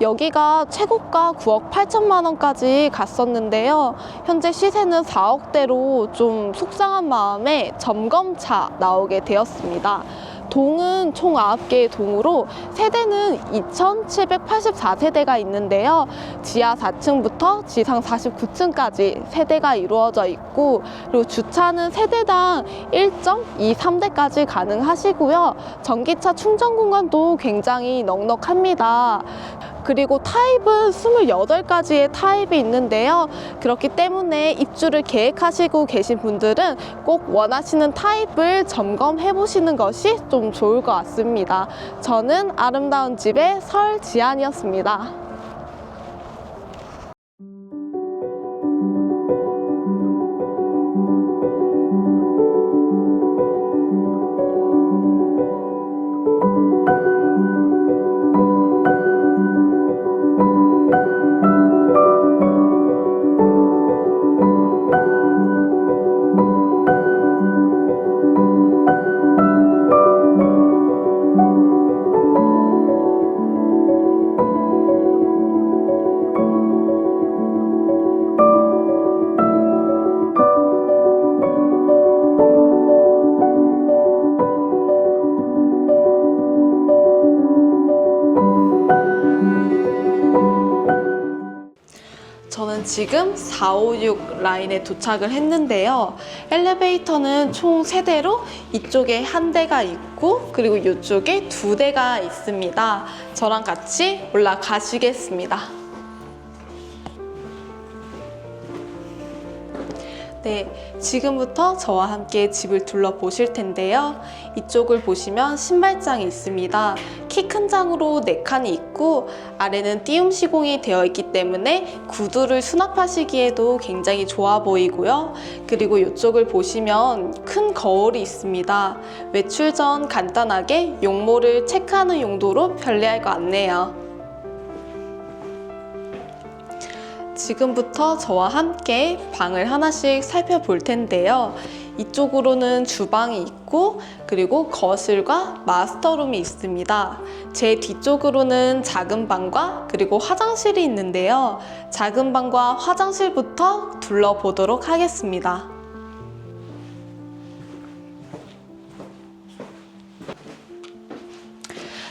여기가 최고가 9억 8천만 원까지 갔었는데요. 현재 시세는 4억대로 좀 속상한 마음에 점검차 나오게 되었습니다. 동은 총 9개의 동으로 세대는 2,784세대가 있는데요. 지하 4층부터 지상 49층까지 세대가 이루어져 있고 그리고 주차는 세대당 1.23대까지 가능하시고요. 전기차 충전 공간도 굉장히 넉넉합니다. 그리고 타입은 28가지의 타입이 있는데요. 그렇기 때문에 입주를 계획하시고 계신 분들은 꼭 원하시는 타입을 점검해 보시는 것이 좀 좋을 것 같습니다. 저는 아름다운 집의 설지안이었습니다. 지금 456 라인에 도착을 했는데요. 엘리베이터는 총 3대로 이쪽에 한 대가 있고 그리고 이쪽에 두 대가 있습니다. 저랑 같이 올라가시겠습니다. 네, 지금부터 저와 함께 집을 둘러보실 텐데요. 이쪽을 보시면 신발장이 있습니다. 키 큰 장으로 4칸이 있고 아래는 띄움 시공이 되어 있기 때문에 구두를 수납하시기에도 굉장히 좋아 보이고요. 그리고 이쪽을 보시면 큰 거울이 있습니다. 외출 전 간단하게 용모를 체크하는 용도로 편리할 것 같네요. 지금부터 저와 함께 방을 하나씩 살펴볼 텐데요. 이쪽으로는 주방이 있고 그리고 거실과 마스터룸이 있습니다. 제 뒤쪽으로는 작은 방과 그리고 화장실이 있는데요. 작은 방과 화장실부터 둘러보도록 하겠습니다.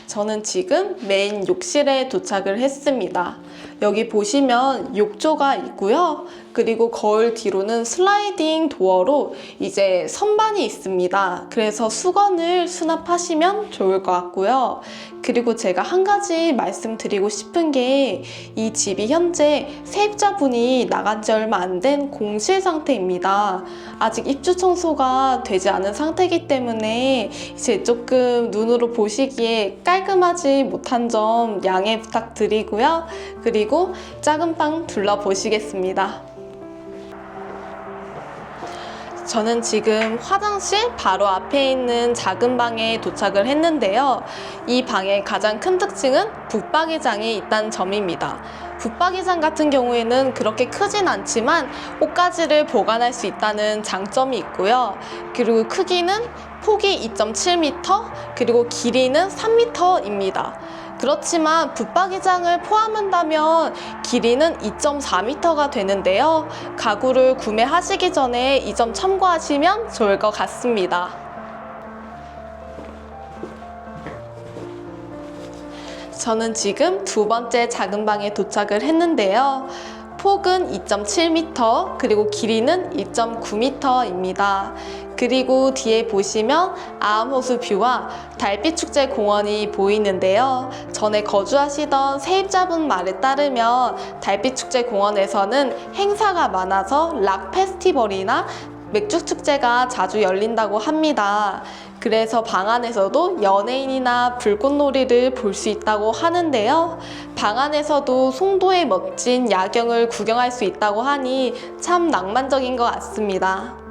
저는 지금 메인 욕실에 도착을 했습니다. 여기 보시면 욕조가 있고요. 그리고 거울 뒤로는 슬라이딩 도어로 이제 선반이 있습니다. 그래서 수건을 수납하시면 좋을 것 같고요. 그리고 제가 한 가지 말씀드리고 싶은 게 이 집이 현재 세입자분이 나간 지 얼마 안 된 공실 상태입니다. 아직 입주 청소가 되지 않은 상태이기 때문에 이제 조금 눈으로 보시기에 깔끔하지 못한 점 양해 부탁드리고요. 그리고 작은 방 둘러보시겠습니다. 저는 지금 화장실 바로 앞에 있는 작은 방에 도착을 했는데요. 이 방의 가장 큰 특징은 붙박이장이 있다는 점입니다. 붙박이장 같은 경우에는 그렇게 크진 않지만 옷가지를 보관할 수 있다는 장점이 있고요. 그리고 크기는 폭이 2.7m, 그리고 길이는 3m입니다. 그렇지만 붙박이장을 포함한다면 길이는 2.4m가 되는데요. 가구를 구매하시기 전에 이 점 참고하시면 좋을 것 같습니다. 저는 지금 두 번째 작은 방에 도착을 했는데요. 폭은 2.7m, 그리고 길이는 2.9m입니다. 그리고 뒤에 보시면 아암호수 뷰와 달빛축제 공원이 보이는데요. 전에 거주하시던 세입자분 말에 따르면 달빛축제 공원에서는 행사가 많아서 락 페스티벌이나 맥주 축제가 자주 열린다고 합니다. 그래서 방 안에서도 연예인이나 불꽃놀이를 볼 수 있다고 하는데요. 방 안에서도 송도의 멋진 야경을 구경할 수 있다고 하니 참 낭만적인 것 같습니다.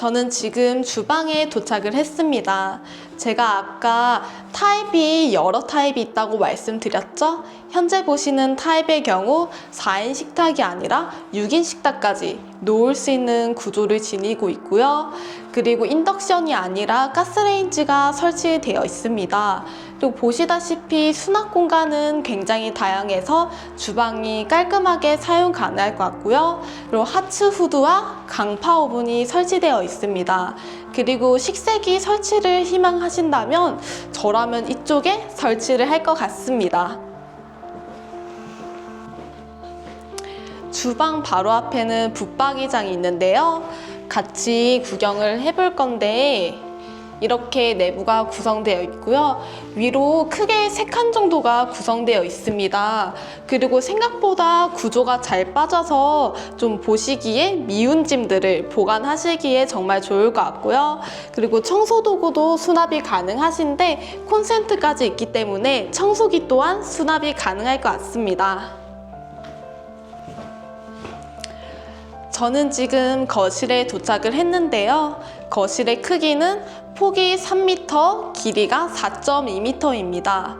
저는 지금 주방에 도착을 했습니다. 제가 아까 타입이 여러 타입이 있다고 말씀드렸죠? 현재 보시는 타입의 경우 4인 식탁이 아니라 6인 식탁까지 놓을 수 있는 구조를 지니고 있고요. 그리고 인덕션이 아니라 가스레인지가 설치되어 있습니다. 그리고 보시다시피 수납 공간은 굉장히 다양해서 주방이 깔끔하게 사용 가능할 것 같고요. 그리고 하츠 후드와 강파 오븐이 설치되어 있습니다. 그리고 식세기 설치를 희망하신다면 저라면 이쪽에 설치를 할 것 같습니다. 주방 바로 앞에는 붙박이장이 있는데요. 같이 구경을 해볼 건데 이렇게 내부가 구성되어 있고요. 위로 크게 세 칸 정도가 구성되어 있습니다. 그리고 생각보다 구조가 잘 빠져서 좀 보시기에 미운 짐들을 보관하시기에 정말 좋을 것 같고요. 그리고 청소 도구도 수납이 가능하신데 콘센트까지 있기 때문에 청소기 또한 수납이 가능할 것 같습니다. 저는 지금 거실에 도착을 했는데요. 거실의 크기는 폭이 3m, 길이가 4.2m입니다.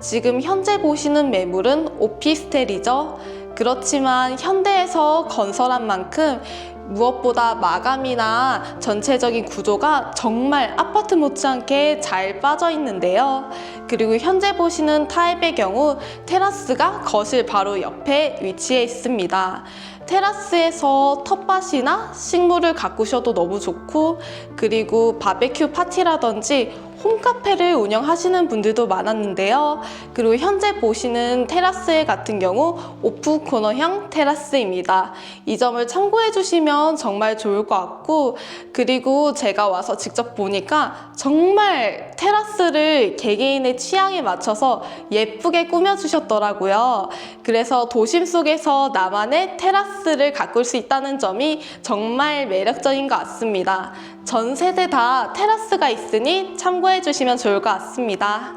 지금 현재 보시는 매물은 오피스텔이죠. 그렇지만 현대에서 건설한 만큼 무엇보다 마감이나 전체적인 구조가 정말 아파트 못지않게 잘 빠져 있는데요. 그리고 현재 보시는 타입의 경우 테라스가 거실 바로 옆에 위치해 있습니다. 테라스에서 텃밭이나 식물을 가꾸셔도 너무 좋고 그리고 바베큐 파티라든지 홈카페를 운영하시는 분들도 많았는데요. 그리고 현재 보시는 테라스 같은 경우 오프 코너형 테라스입니다. 이 점을 참고해 주시면 정말 좋을 것 같고 그리고 제가 와서 직접 보니까 정말 테라스를 개개인의 취향에 맞춰서 예쁘게 꾸며 주셨더라고요. 그래서 도심 속에서 나만의 테라스를 가꿀 수 있다는 점이 정말 매력적인 것 같습니다. 전 세대 다 테라스가 있으니 참고해 주시면 좋을 것 같습니다.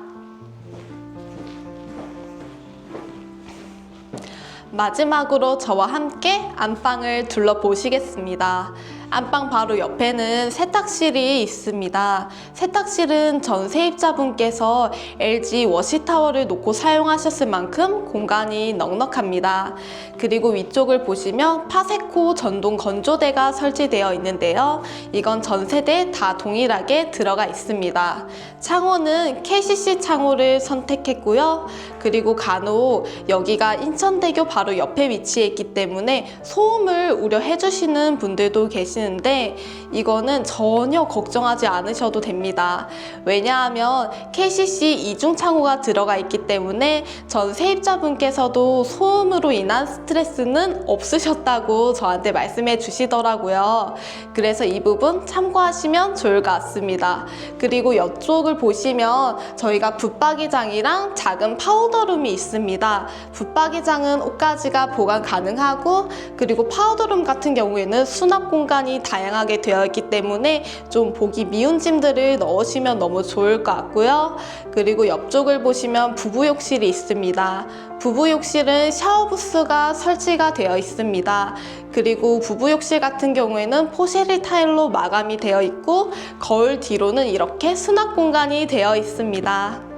마지막으로 저와 함께 안방을 둘러보시겠습니다. 안방 바로 옆에는 세탁실이 있습니다. 세탁실은 전 세입자분께서 LG 워시타워를 놓고 사용하셨을 만큼 공간이 넉넉합니다. 그리고 위쪽을 보시면 파세코 전동 건조대가 설치되어 있는데요. 이건 전 세대 다 동일하게 들어가 있습니다. 창호는 KCC 창호를 선택했고요. 그리고 간혹 여기가 인천대교 바로 옆에 위치해 있기 때문에 소음을 우려해 주시는 분들도 계 시는데 이거는 전혀 걱정하지 않으셔도 됩니다. 왜냐하면 KCC 이중 창호가 들어가 있기 때문에 전 세입자분께서도 소음으로 인한 스트레스는 없으셨다고 저한테 말씀해 주시더라고요. 그래서 이 부분 참고하시면 좋을 것 같습니다. 그리고 옆쪽을 보시면 저희가 붙박이장이랑 작은 파우더룸이 있습니다. 붙박이장은 옷가지가 보관 가능하고 그리고 파우더룸 같은 경우에는 수납 공간이 다양하게 되어 있기 때문에 좀 보기 미운 짐들을 넣으시면 너무 좋을 것 같고요. 그리고 옆쪽을 보시면 부부 욕실이 있습니다. 부부 욕실은 샤워 부스가 설치가 되어 있습니다. 그리고 부부 욕실 같은 경우에는 포쉐리 타일로 마감이 되어 있고 거울 뒤로는 이렇게 수납 공간이 되어 있습니다.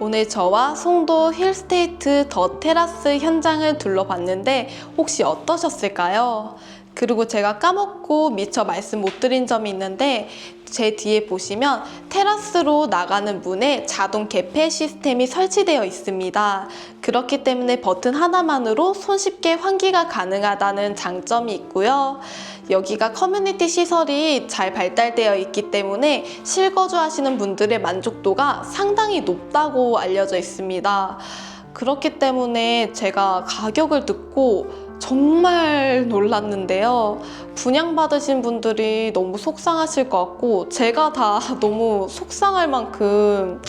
오늘 저와 송도 힐스테이트 더 테라스 현장을 둘러봤는데 혹시 어떠셨을까요? 그리고 제가 까먹고 미처 말씀 못 드린 점이 있는데 제 뒤에 보시면 테라스로 나가는 문에 자동 개폐 시스템이 설치되어 있습니다. 그렇기 때문에 버튼 하나만으로 손쉽게 환기가 가능하다는 장점이 있고요. 여기가 커뮤니티 시설이 잘 발달되어 있기 때문에 실거주 하시는 분들의 만족도가 상당히 높다고 알려져 있습니다. 그렇기 때문에 제가 가격을 듣고 정말 놀랐는데요. 분양받으신 분들이 너무 속상하실 것 같고, 제가 다 너무 속상할 만큼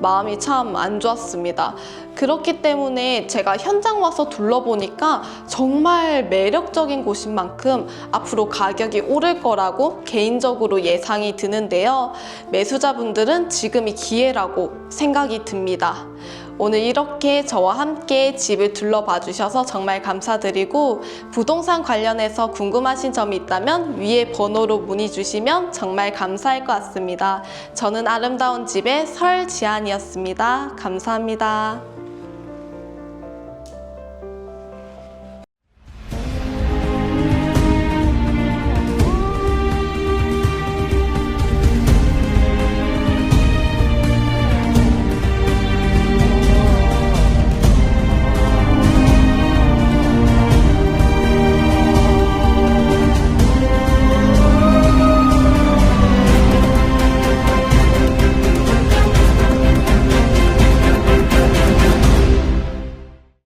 마음이 참 안 좋았습니다. 그렇기 때문에 제가 현장 와서 둘러보니까 정말 매력적인 곳인 만큼 앞으로 가격이 오를 거라고 개인적으로 예상이 드는데요. 매수자분들은 지금이 기회라고 생각이 듭니다. 오늘 이렇게 저와 함께 집을 둘러봐 주셔서 정말 감사드리고 부동산 관련해서 궁금하신 점이 있다면 위에 번호로 문의 주시면 정말 감사할 것 같습니다. 저는 아름다운 집의 설지안이었습니다. 감사합니다.